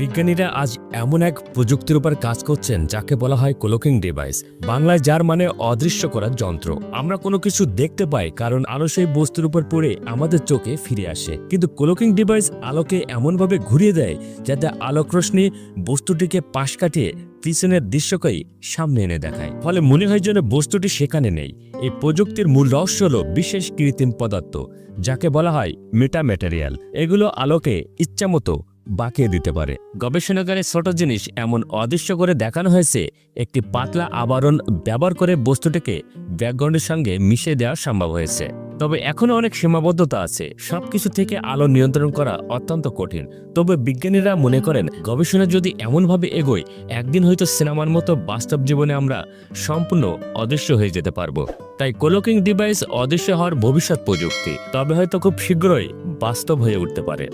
বিজ্ঞানীরা আজ এমন এক প্রযুক্তির উপর কাজ করছেন যাকে বলা হয় কোলোকিং ডিভাইস বাংলায় যার মানে অদৃশ্য করার যন্ত্র। আমরা কোনো কিছু দেখতে পাই, কারণ আলো সেই বস্তুর উপর পড়ে আমাদের চোখে ফিরে আসে। কিন্তু কোলোকিং ডিভাইস আলোকে এমনভাবে ঘুরিয়ে দেয়, যাতে আলোক রশ্মি বস্তুটিকে পাশ কাটিয়ে পিছনের দৃশ্যকেই সামনে এনে দেখায়। ফলে মনে হয় যেন বস্তুটি সেখানে নেই। এই প্রযুক্তির মূল রহস্য হল বিশেষ কৃত্রিম পদার্থ, যাকে বলা হয় মেটা ম্যাটেরিয়াল এগুলো আলোকে ইচ্ছামতো বাঁকিয়ে দিতে পারে। গবেষণাগারে ছোট জিনিস এমন অদৃশ্য করে দেখানো হয়েছে, একটি পাতলা আবরণ ব্যবহার করে বস্তুটিকে ব্যাকগ্রাউন্ডের সঙ্গে মিশিয়ে দেওয়া সম্ভব হয়েছে। তবে এখনও অনেক সীমাবদ্ধতা আছে। সবকিছু থেকে আলো নিয়ন্ত্রণ করা অত্যন্ত কঠিন। তবে বিজ্ঞানীরা মনে করেন, গবেষণা যদি এমনভাবে এগোয়, একদিন হয়তো সিনেমার মতো বাস্তব জীবনে আমরা সম্পূর্ণ অদৃশ্য হয়ে যেতে পারব। তাই কোলোকিং ডিভাইস অদৃশ্য হওয়ার ভবিষ্যৎ প্রযুক্তি, তবে হয়তো খুব শীঘ্রই বাস্তব হয়ে উঠতে পারে।